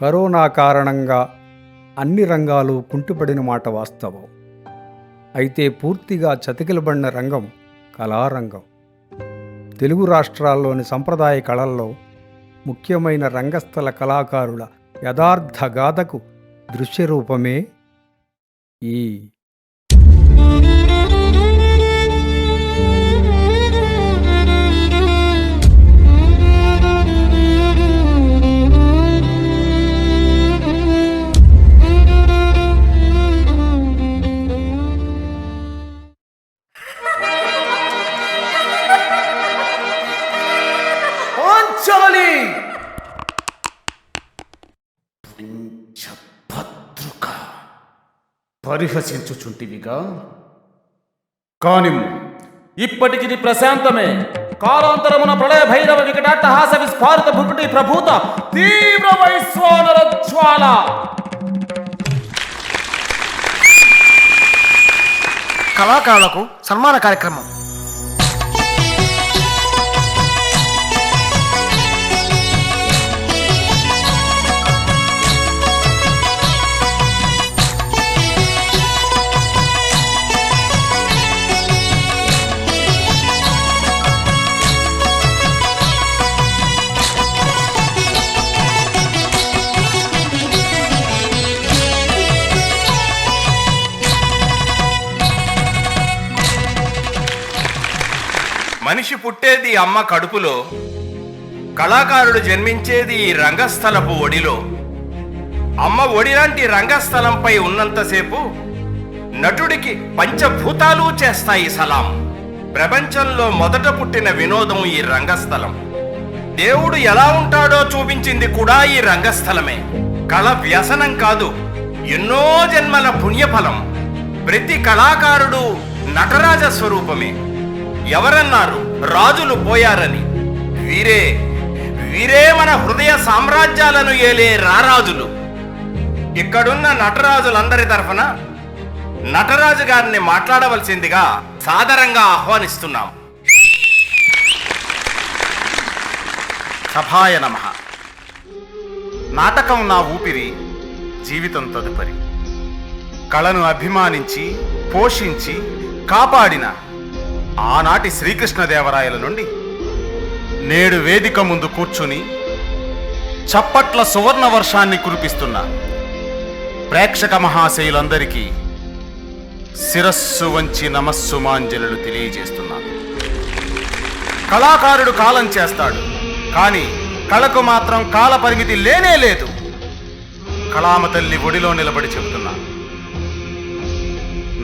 Corona కారణంగా అన్ని రంగాలు కుంటుపడిన మాట వాస్తవం. అయితే పూర్తిగా చతికిలబడిన రంగం కళారంగం. తెలుగు రాష్ట్రాల్లోని సంప్రదాయ కళల్లో ముఖ్యమైన రంగస్థల కళాకారుల యథార్థ గాథకు దృశ్యరూపమే ఈ పరిహసించుచుంటివిగా? కాని ఇప్పటికి ప్రశాంతమే. కాలాంతరమున ప్రళయ భైరవ వికటాట్టహాస విస్ఫారిత భుకుటి ప్రభూత తీవ్ర వైశ్వానర జ్వాల. కళాకారులకు సన్మాన కార్యక్రమం. మనిషి పుట్టేది అమ్మ కడుపులో కళాకారుడు జన్మించేది ఈ రంగస్థలపు ఒడిలో. అమ్మ ఒడిలాంటి రంగస్థలంపై ఉన్నంతసేపు నటుడికి పంచభూతాలు చేస్తాయి సలాం. ప్రపంచంలో మొదట పుట్టిన వినోదం ఈ రంగస్థలం. దేవుడు ఎలా ఉంటాడో చూపించింది కూడా ఈ రంగస్థలమే. కళ వ్యసనం కాదు ఎన్నో జన్మల పుణ్యఫలం. ప్రతి కళాకారుడు నటరాజ స్వరూపమే. ఎవరన్నారు? రాజులు పోయారని. వీరే వీరే మన హృదయ సామ్రాజ్యాలను ఏలే రారాజులు. ఇక్కడున్న నటరాజులందరి తరఫున నటరాజు గారిని మాట్లాడవలసిందిగా సాదరంగా ఆహ్వానిస్తున్నాం. సభాయ నమ. నాటకం నా ఊపిరి జీవితం తదుపరి. కళను అభిమానించి పోషించి కాపాడిన ఆనాటి శ్రీకృష్ణదేవరాయల నుండి నేడు వేదిక ముందు కూర్చుని చప్పట్ల సువర్ణ వర్షాన్ని కురిపిస్తున్న ప్రేక్షక మహాశయులందరికీ శిరస్సు వంచి నమస్సుమాంజలు తెలియజేస్తున్నాను. కళాకారుడు కాలం చేస్తాడు కానీ కళకు మాత్రం కాల పరిమితి లేనే లేదు. కళామ తల్లి ఒడిలో నిలబడి చెబుతున్నాను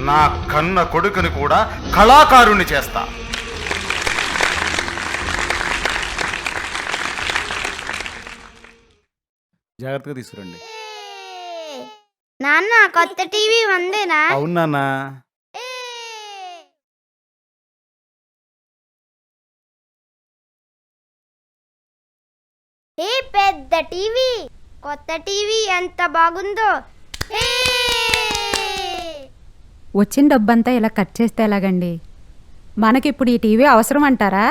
నా కన్న కొడుకుని కూడా కళాకారుణ్ణి చేస్తా. జాగ్రత్తగా తీసుకురండి. నాన్న కొత్త టీవీ ఉందేనా? అవునా ఏ పెద్ద టీవీ? కొత్త టీవీ ఎంత బాగుందో. ఏ! వచ్చిన డబ్బంతా ఇలా కట్ చేస్తే ఎలాగండి? మనకిప్పుడు ఈ టీవీ అవసరం అంటారా!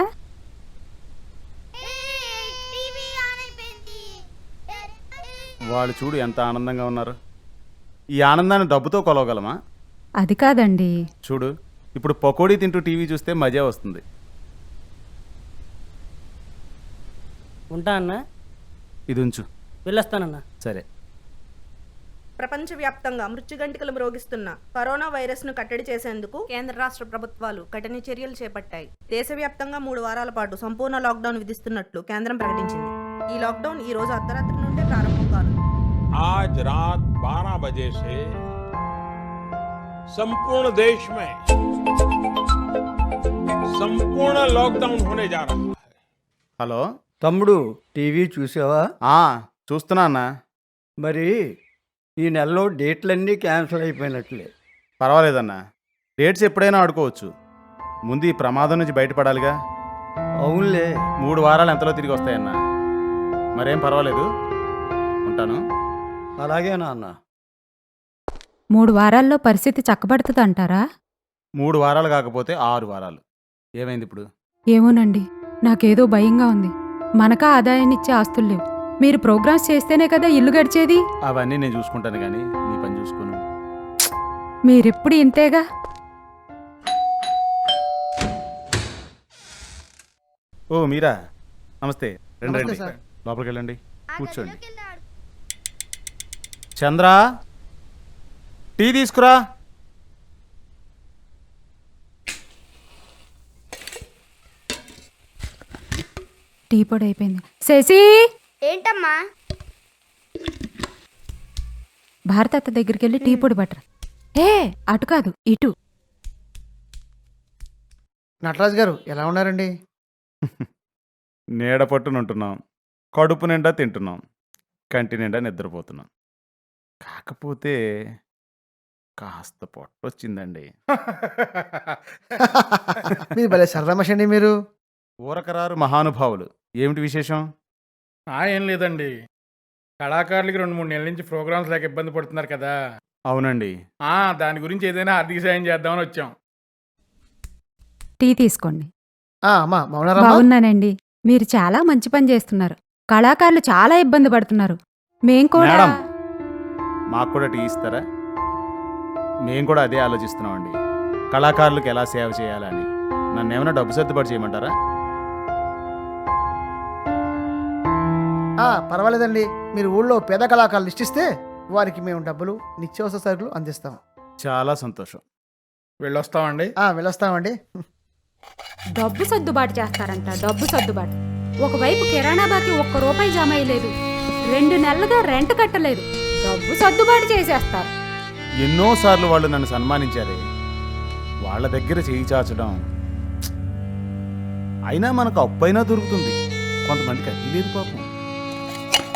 వాళ్ళు చూడు ఎంత ఆనందంగా ఉన్నారు. ఈ ఆనందాన్ని డబ్బుతో కొలవగలమా? అది కాదండి. చూడు ఇప్పుడు పకోడీ తింటూ టీవీ చూస్తే మజా వస్తుంది. ఉంటా అన్న. ఇది ఉంచు వెళ్ళొస్తానన్నా. సరే. ప్రపంచవ్యాప్తంగా మృత్యుగంటికలు మ్రోగిస్తున్న కరోనా వైరస్ ను కట్టడి చేసేందుకు కేంద్ర రాష్ట్ర ప్రభుత్వాలు కఠిన చర్యలు చేపట్టాయి దేశవ్యాప్తంగా మూడు వారాల పాటు సంపూర్ణ లాక్డౌన్ విధిస్తున్నట్లు కేంద్రం ప్రకటించింది ఈ లాక్డౌన్ ఈ రోజు అర్ధరాత్రి నుండే ప్రారంభం కానుంది आज रात 12 बजे से संपूर्ण देश में संपूर्ण लॉकडाउन होने जा रहा है హలో తమ్ముడు టీవీ చూసావా ఆ చూస్తున్నా అన్నా మరి ఈ నెలలో డేట్లన్నీ క్యాన్సిల్ అయిపోయినట్లే. పర్వాలేదన్నా. డేట్స్ ఎప్పుడైనా ఆడుకోవచ్చు. ముందు ఈ ప్రమాదం నుంచి బయటపడాలిగా. అవునులే. మూడు వారాలు ఎంతలో తిరిగి వస్తాయన్నా. మరేం పర్వాలేదు. ఉంటాను. అలాగే నాన్న. మూడు వారాల్లో పరిస్థితి చక్కబడుతుంది అంటారా మూడు వారాలు కాకపోతే ఆరు వారాలు. ఏమైంది ఇప్పుడు? ఏమోనండి. నాకేదో భయంగా ఉంది. మనకా ఆదాయాన్నిచ్చే ఆస్తులు లేవు. మీరు ప్రోగ్రామ్స్ చేస్తేనే కదా ఇల్లు గడిచేది? అవన్నీ నేను చూసుకుంటాను కానీ నీ పని చూసుకోను. మీరెప్పుడు ఇంతేగా? ఓ మీరా? నమస్తే. రండి రండి. లోపలికి వెళ్ళండి కూర్చోండి. చంద్ర? టీ తీసుకురా. టీ పొడి అయిపోయింది. శశి! ఏంటమ్మా? భారత అత్త దగ్గరికి వెళ్ళి టీ పొడి పట్టరా ఏ అటు కాదు ఇటు. నటరాజు గారు ఎలా ఉన్నారండి? నీడ పట్టునుంటున్నాం. కడుపు నిండా తింటున్నాం. కంటి నిండా నిద్రపోతున్నాం. కాకపోతే కాస్త పొట్టొచ్చిందండి. మీరు భలే సరదామషండి మీరు. ఊరకరారు మహానుభావులు. ఏమిటి విశేషం? ఏం లేదండి. కళాకారులకి రెండు మూడు నెలల నుంచి ప్రోగ్రామ్స్ లేక ఇబ్బంది పడుతున్నారు కదా. అవునండి. ఆ దాని గురించి ఏదైనా ఆర్థిక సాయం చేద్దామని వచ్చాం. టీ తీసుకోండి. ఆ, అమ్మా మౌనారమ్మా బాగున్నానండి. మీరు చాలా మంచి పని చేస్తున్నారు. కళాకారులు చాలా ఇబ్బంది పడుతున్నారు. మేం కూడా మేడం. మాకు కూడా టీ ఇస్తారా? మేము కూడా అదే ఆలోచిస్తున్నామండి. కళాకారులకు ఎలా సేవ చేయాలని. నన్ను ఏమైనా డబ్బు సర్దుబాటు చేయమంటారా? పర్వాలేదండి. మీరు ఊళ్ళో పేద కళాకారులు లిస్ట్ ఇస్తే వారికి మేము డబ్బులు నిత్యావసర సరుకులు అందిస్తాం. చాలా సంతోషం. వెళ్ళొస్తామండి. ఆ, వెళ్ళొస్తామండి. డబ్బు సర్దుబాటు చేస్తారంట డబ్బు సర్దుబాటు. ఒకవైపు కిరాణా బాకి ఒక్క రూపాయి జమ అయ్యలేదు. రెండు నెలలుగా రెంట్ కట్టలేదు. డబ్బు సర్దుబాటు చేసేస్తారు. ఎన్నోసార్లు వాళ్ళు నన్ను సన్మానించారే. వాళ్ళ దగ్గర చేయి చాచడం. అయినా మనకు అప్పైనా దొరుకుతుంది. కొంతమందికి అది లేదు పాపం.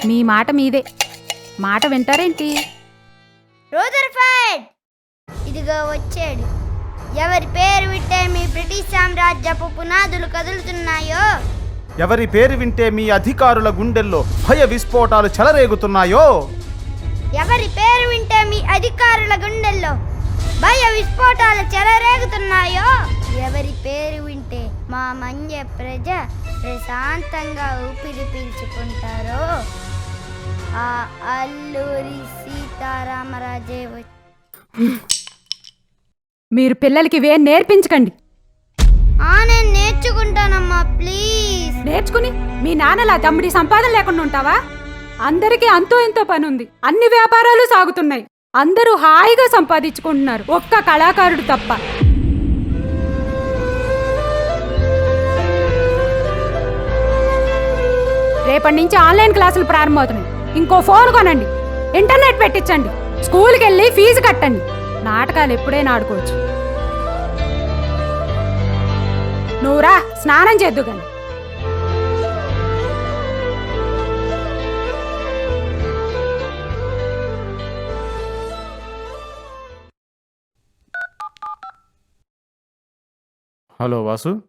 మీ మాట మీదే. మాట వింటారేంటి? రూదర్ఫర్డ్ ఇదిగో వచ్చాడు. ఎవరి పేరు వింటే మీ బ్రిటిష్ సామ్రాజ్యపు పునాదులు కదులుతున్నాయో? ఎవరి పేరు వింటే మీ అధికారుల గుండెల్లో భయ విస్ఫోటాలు చెలరేగుతున్నాయో? ఎవరి పేరు వింటే మీ అధికారుల గుండెల్లో భయ విస్ఫోటాలు చెలరేగుతున్నాయో? ఎవరి పేరు వింటే మా మంజ ప్రజ ప్రశాంతంగా ఊపిరి పీల్చుకుంటారో? ఆ అల్లూరి సీతారామరాజే మీరు పిల్లలకి ఇవేం నేర్పించకండి. ఆ నేను నేర్చుకుంటానమ్మా ప్లీజ్. నేర్చుకుని మీ నాన్నలా తమ్ముడి సంపాదన లేకుండా ఉంటావా? అందరికీ అంతో ఎంతో పని ఉంది అన్ని వ్యాపారాలు సాగుతున్నాయి. అందరూ హాయిగా సంపాదించుకుంటున్నారు. ఒక్క కళాకారుడు తప్ప. రేపటి నుంచి ఆన్లైన్ క్లాసులు ప్రారంభమవుతున్నాయి. ఇంకో ఫోన్ కొనండి. ఇంటర్నెట్ పెట్టించండి. స్కూల్కి వెళ్ళి ఫీజు కట్టండి. నాటకాలు ఎప్పుడైనా ఆడుకోవచ్చు. నువ్వురా స్నానం చేద్దు కానీ. హలో వాసు.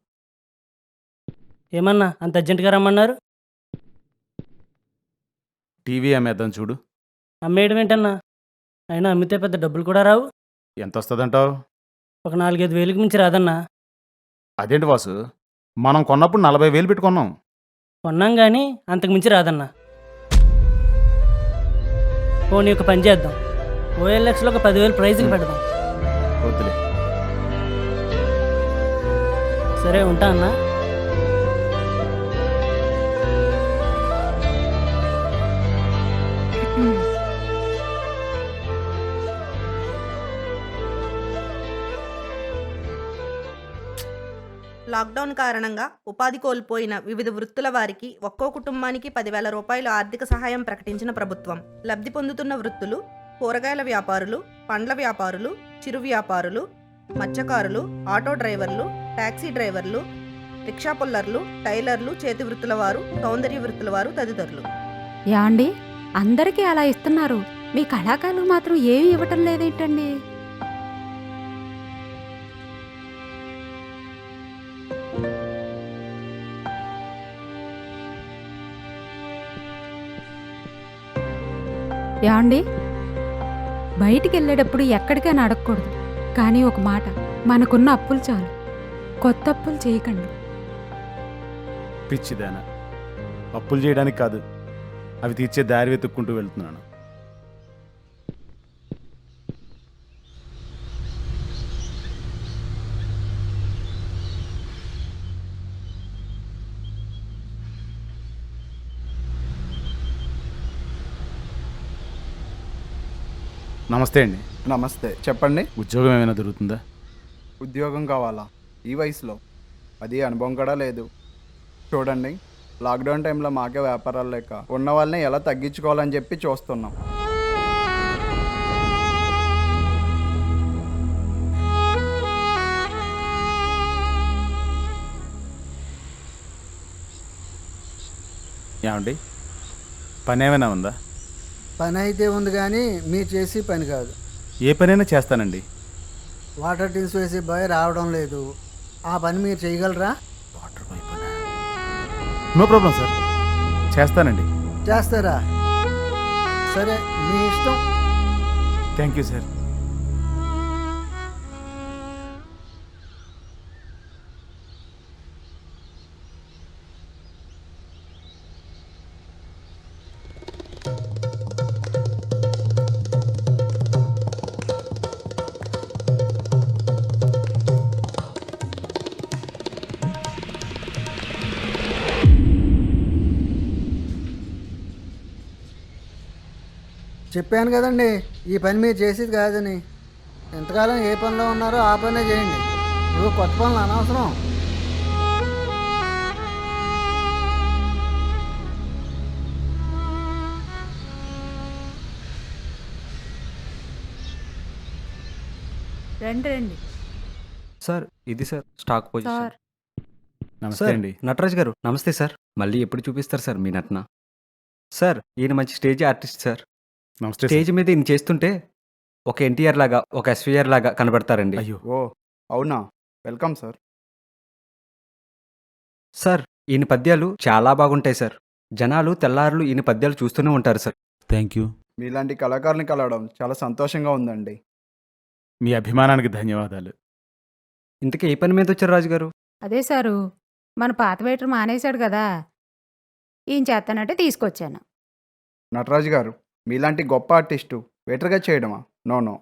ఏమన్నా అంత అర్జెంటుగా రమ్మన్నారు? టీవీ అమ్మేద్దాం చూడు. అమ్మేయడం ఏంటన్నా? అయినా అమ్మితే పెద్ద డబ్బులు కూడా రావు. ఎంత వస్తుందంటావు ఒక నాలుగైదు వేలకు మించి రాదన్నా. అదేంటి వాసు మనం కొన్నప్పుడు నలభై వేలు పెట్టుకున్నాం. కొన్నాం కానీ అంతకు మించి రాదన్నా. పోనీ ఒక పని చేద్దాం. ఓఎల్ఎక్స్లో ఒక పదివేలు ప్రైజ్కి పెడదాం. వద్దులే. సరే ఉంటా అన్నా. లాక్డౌన్ కారణంగా ఉపాధి కోల్పోయిన వివిధ వృత్తుల వారికి ఒక్కో కుటుంబానికి పదివేల రూపాయల ఆర్థిక సహాయం ప్రకటించిన ప్రభుత్వం. లబ్ధి పొందుతున్న వృత్తులు కూరగాయల వ్యాపారులు పండ్ల వ్యాపారులు చిరు వ్యాపారులు మత్స్యకారులు ఆటో డ్రైవర్లు టాక్సీ డ్రైవర్లు రిక్షా పుల్లర్లు టైలర్లు చేతి వృత్తుల వారు సౌందర్య వృత్తుల వారు తదితరులు. యాండి అందరికీ అలా ఇస్తున్నారు. మీ కళాకారులు మాత్రం ఏమి ఇవ్వటం లేదేంటండి? ఏమండి? బయటికి వెళ్ళేటప్పుడు ఎక్కడికైనా అడగకూడదు. కానీ ఒక మాట మనకున్న అప్పులు చాలు. కొత్త అప్పులు చేయకండి. పిచ్చిదాన. అప్పులు చేయడానికి కాదు. అవి తీర్చే దారి వెతుక్కుంటూ వెళ్తున్నాను. నమస్తే అండి. నమస్తే. చెప్పండి. ఉద్యోగం ఏమైనా దొరుకుతుందా? ఉద్యోగం కావాలా? ఈ వయసులో? అది అనుభవం కూడా లేదు. చూడండి. లాక్డౌన్ టైంలో మాకే వ్యాపారాలు లేక ఉన్న వాళ్ళని ఎలా తగ్గించుకోవాలని చెప్పి చూస్తున్నాం. ఏమండి? పని ఏమైనా ఉందా? పని అయితే ఉంది కానీ మీరు చేసి పని కాదు. ఏ పనైనా చేస్తానండి. వాటర్ టిన్స్ వేసి బాయ్ రావడం లేదు. ఆ పని మీరు చేయగలరా? No problem sir. చేస్తానండి. చేస్తారా? సరే మీ ఇష్టం. Thank you sir. చెప్పాను కదండి ఈ పని మీరు చేసేది కాదని. ఎంతకాలం ఏ పనిలో ఉన్నారో ఆ పనే చేయండి. ఇవి కొత్త పనులు అనవసరం. రండి రండి. సార్ ఇది సార్ స్టాక్ పొజిషన్. సార్. నమస్తే సార్. అండి. నటరాజ్ గారు నమస్తే సార్. మళ్ళీ ఎప్పుడు చూపిస్తారు సార్ మీ నటన? సార్ ఈయన మంచి స్టేజ్ ఆర్టిస్ట్ సార్. నమస్తే. స్టేజ్ మీద ఈయన చేస్తుంటే ఒక ఎన్టీఆర్ లాగా ఒక ఎస్వీఆర్ లాగా కనబడతారండి. అయ్యో. ఓ అవునా? Welcome sir. సార్ ఈయన పద్యాలు చాలా బాగుంటాయి సార్. జనాలు తెల్లారులు ఈయన పద్యాలు చూస్తూనే ఉంటారు సార్. Thank you. మీలాంటి కళాకారుని కలవడం చాలా సంతోషంగా ఉందండి. మీ అభిమానానికి ధన్యవాదాలు. ఇంతకీ ఏ పని మీద వచ్చారు రాజు గారు అదే సారు మన పాత వెయిటర్ మానేశాడు కదా. ఈయన చేస్తానంటే తీసుకొచ్చాను. నటరాజు గారు మీలాంటి గొప్ప ఆర్టిస్టు వెటర్గా చేయడమా? No no.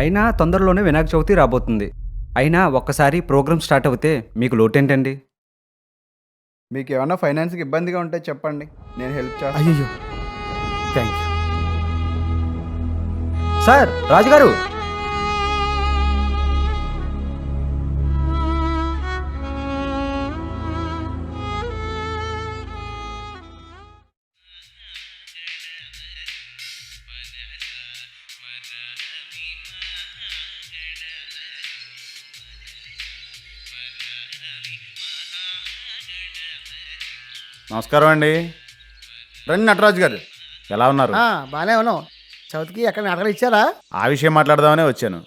అయినా తొందరలోనే వినాయక చవితి రాబోతుంది. అయినా ఒక్కసారి ప్రోగ్రామ్ స్టార్ట్ అవుతే మీకు లోటేంటండి? మీకు ఏమైనా ఫైనాన్స్కి ఇబ్బందిగా ఉంటే చెప్పండి. నేను హెల్ప్ చేస్తాను. అయ్యో థ్యాంక్ యూ సార్ రాజుగారు! నమస్కారం అండి. రండి నటరాజు గారు. ఎలా ఉన్నారు? బాగానే ఉన్నాం. చవితికి ఎక్కడ నాటకాలు ఇచ్చారా? ఆ విషయం మాట్లాడదామనే వచ్చాను.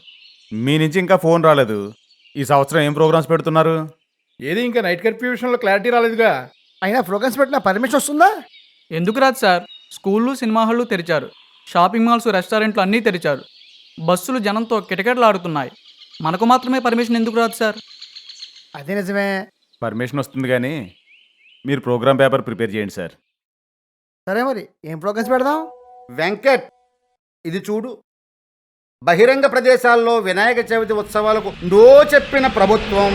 మీ నుంచి ఇంకా ఫోన్ రాలేదు. ఈ సంవత్సరం ఏం ప్రోగ్రామ్స్ పెడుతున్నారు? ఏది ఇంకా నైట్ కర్ఫ్యూ విషయంలో క్లారిటీ రాలేదుగా. అయినా ప్రోగ్రామ్స్ పెట్టిన పర్మిషన్ వస్తుందా? ఎందుకు రాదు సార్? స్కూళ్ళు సినిమా హాళ్ళు తెరిచారు. షాపింగ్ మాల్స్ రెస్టారెంట్లు అన్నీ తెరిచారు. బస్సులు జనంతో కిటకిటలాడుతున్నాయి. మనకు మాత్రమే పర్మిషన్ ఎందుకు రాదు సార్? అదే నిజమే. పర్మిషన్ వస్తుంది కానీ మీరు ప్రోగ్రామ్ పేపర్ ప్రిపేర్ చేయండి సార్. సరే మరి ఏం ప్రోగ్రామ్స్ పెడదాం? వెంకట్ ఇది చూడు. బహిరంగ ప్రదేశాల్లో వినాయక చవితి ఉత్సవాలకు నో చెప్పిన ప్రభుత్వం.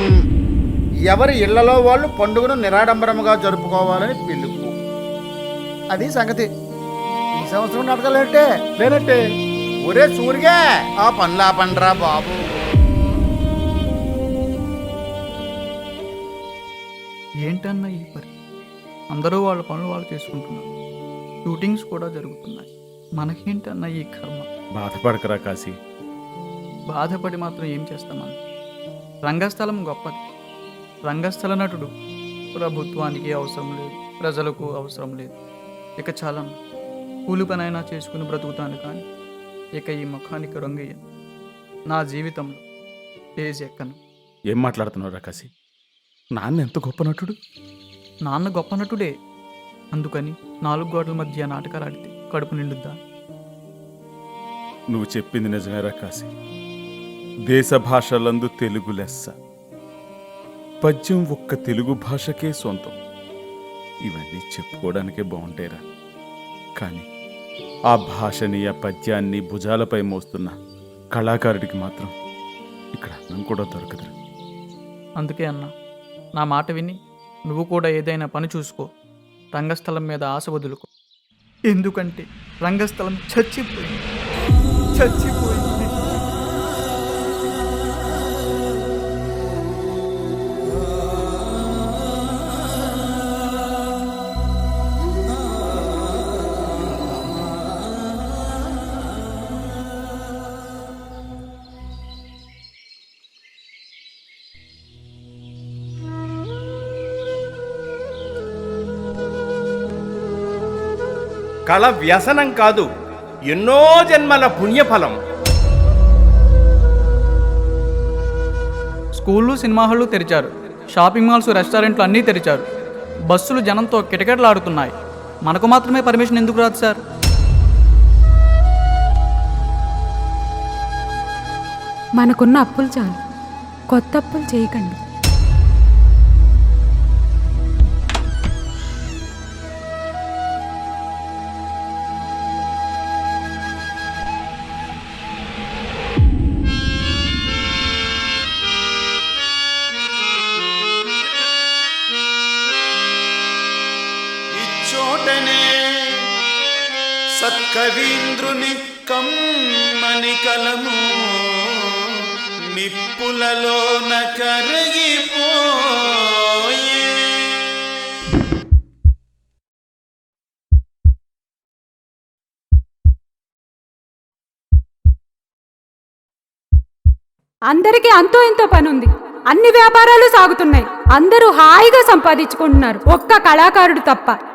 ఎవరి ఇళ్ళలో వాళ్ళు పండుగను నిరాడంబరముగా జరుపుకోవాలని పిలుపు. అది సంగతి. ఈ సంవత్సరం నాటకాలు అంటే లేనట్టే ఒరే సూరిగా ఆ పనులా పండ్రా బాబు. ఏంటన్న అందరూ వాళ్ళ పనులు వాళ్ళు చేసుకుంటున్నారు. షూటింగ్స్ కూడా జరుగుతున్నాయి. మనకేంటన్న ఈ కర్మ? బాధపడకరా కాశీ. బాధపడి మాత్రం ఏం చేస్తామన్న రంగస్థలం గొప్పది. రంగస్థల నటుడు ప్రభుత్వానికి అవసరం లేదు ప్రజలకు అవసరం లేదు. ఇక చాలా కూలి పనైనా చేసుకుని బ్రతుకుతాను కానీ ఇక ఈ ముఖానికి రొంగయ్యను. నా జీవితంలో పేజ్ ఎక్కను ఏం మాట్లాడుతున్నారా కాశీ? నాన్న ఎంత గొప్ప నటుడు? నాన్న గొప్ప నటుడే అందుకని నాలుగు గోడల మధ్య నాటకాలు ఆడితే కడుపు నిండుద్దా? నువ్వు చెప్పింది నిజమేరా కాశీ. దేశ భాషలందు తెలుగు లెస్స. పద్యం ఒక్క తెలుగు భాషకే సొంతం. ఇవన్నీ చెప్పుకోవడానికే బాగుంటాయిరా. కానీ ఆ భాషని ఆ పద్యాన్ని భుజాలపై మోస్తున్న కళాకారుడికి మాత్రం ఇక్కడ అన్నం కూడా దొరకదు అందుకే అన్న నా మాట విని నువ్వు కూడా ఏదైనా పని చూసుకో. రంగస్థలం మీద ఆశ వదులుకో. ఎందుకంటే రంగస్థలం చచ్చిపోయింది. చచ్చిపోయింది. కళ వ్యసనం కాదు ఎన్నో జన్మల పుణ్యఫలం. స్కూళ్ళు సినిమా హాళ్ళు తెరిచారు. షాపింగ్ మాల్స్ రెస్టారెంట్లు అన్నీ తెరిచారు. బస్సులు జనంతో కిటకిటలాడుతున్నాయి. మనకు మాత్రమే పర్మిషన్ ఎందుకు రాదు సార్? మనకున్న అప్పులు చాలు. కొత్త అప్పులు చేయకండి. సత్కవీంద్రుని కమ్మని కలము నిప్పులలోన కరిగిపోయే. అందరికీ అంతో ఎంతో పని ఉంది అన్ని వ్యాపారాలు సాగుతున్నాయి. అందరూ హాయిగా సంపాదించుకుంటున్నారు. ఒక్క కళాకారుడు తప్ప.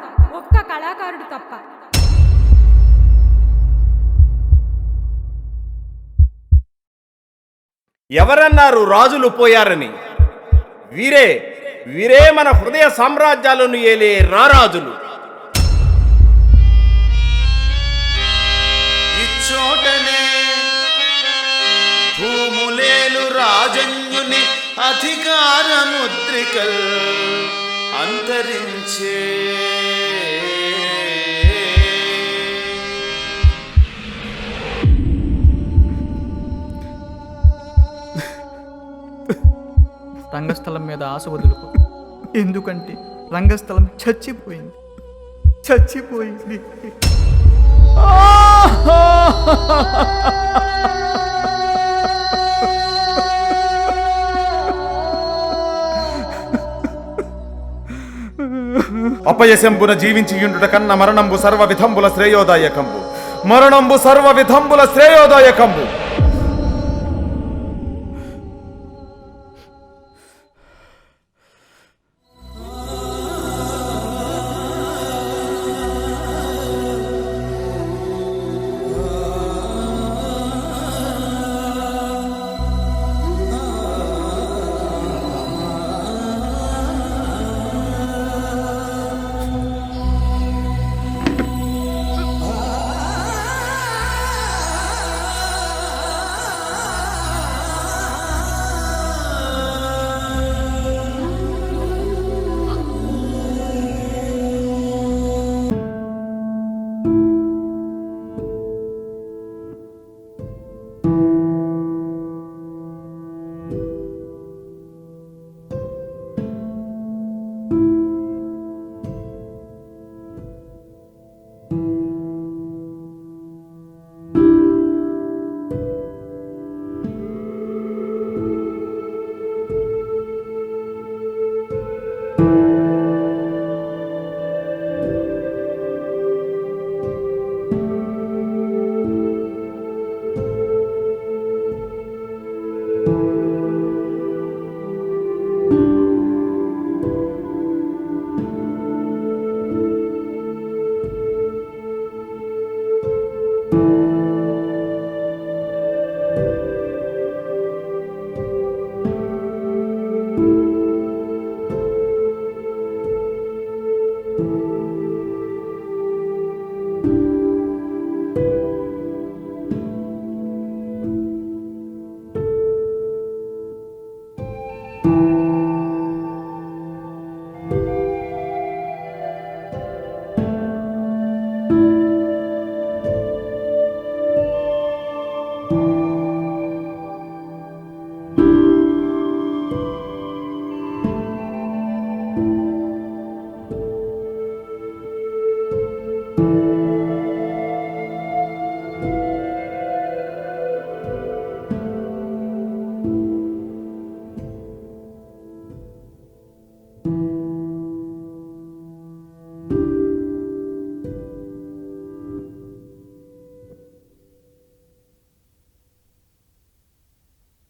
ఎవరన్నారు రాజులు పోయారని? వీరే వీరే మన హృదయ సామ్రాజ్యాలను ఏలే రారాజులు. ఇచ్చోటనే భూములేలు రాజన్యుని అధికారముద్రికల్ అంతరించే రంగస్థలం మీద ఆశ వదులుకో. ఎందుకంటే రంగస్థలం చచ్చిపోయింది. చచ్చిపోయింది. అపయశంబున జీవించి యుండుట కన్న మరణంబు సర్వ విధంబుల శ్రేయోదాయకంబు. మరణంబు సర్వ విధంబుల శ్రేయోదాయకంబు.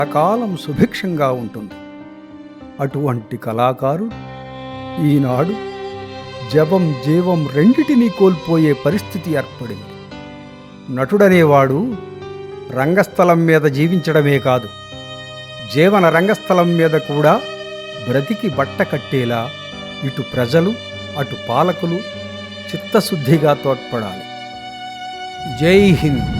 కాలం సుభిక్షంగా ఉంటుంది. అటువంటి కళాకారుడు ఈనాడు జపం జీవం రెండిటినీ కోల్పోయే పరిస్థితి ఏర్పడింది. నటుడనేవాడు రంగస్థలం మీద జీవించడమే కాదు జీవన రంగస్థలం మీద కూడా బ్రతికి బట్ట కట్టేలా ఇటు ప్రజలు అటు పాలకులు చిత్తశుద్ధిగా తోడ్పడాలి. జై హింద్.